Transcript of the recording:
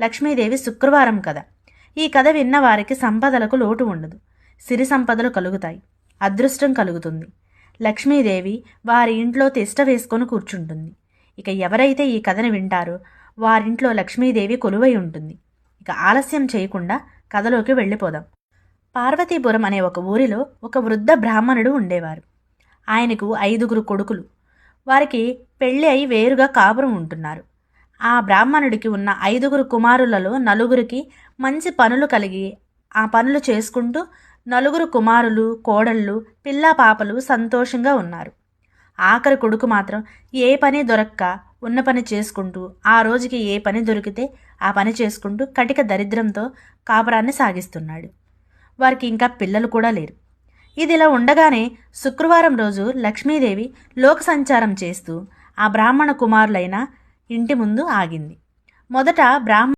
లక్ష్మీదేవి శుక్రవారం కథ ఈ కథ విన్న వారికి సంపదలకు లోటు ఉండదు. సిరి సంపదలు కలుగుతాయి. అదృష్టం కలుగుతుంది. లక్ష్మీదేవి వారి ఇంట్లో తిష్ట వేసుకొని కూర్చుంటుంది. ఇక ఎవరైతే ఈ కథను వింటారో వారింట్లో లక్ష్మీదేవి కొలువై ఉంటుంది. ఇక ఆలస్యం చేయకుండా కథలోకి వెళ్ళిపోదాం. పార్వతీపురం అనే ఒక ఊరిలో ఒక వృద్ధ బ్రాహ్మణుడు ఉండేవారు. ఆయనకు ఐదుగురు కొడుకులు. వారికి పెళ్ళి అయి వేరుగా కాపురం ఉంటున్నారు. ఆ బ్రాహ్మణుడికి ఉన్న ఐదుగురు కుమారులలో నలుగురికి మంచి పనులు కలిగి ఆ పనులు చేసుకుంటూ నలుగురు కుమారులు కోడళ్ళు పిల్లా పాపలు సంతోషంగా ఉన్నారు. ఆఖరి కొడుకు మాత్రం ఏ పని దొరక్క ఉన్న పని చేసుకుంటూ ఆ రోజుకి ఏ పని దొరికితే ఆ పని చేసుకుంటూ కటిక దరిద్రంతో కాపురాన్ని సాగిస్తున్నాడు. వారికి ఇంకా పిల్లలు కూడా లేరు. ఇది ఇలా ఉండగానే శుక్రవారం రోజు లక్ష్మీదేవి లోక సంచారం చేస్తూ ఆ బ్రాహ్మణ కుమారులైన ఇంటి ముందు ఆగింది. మొదట బ్రాహ్మ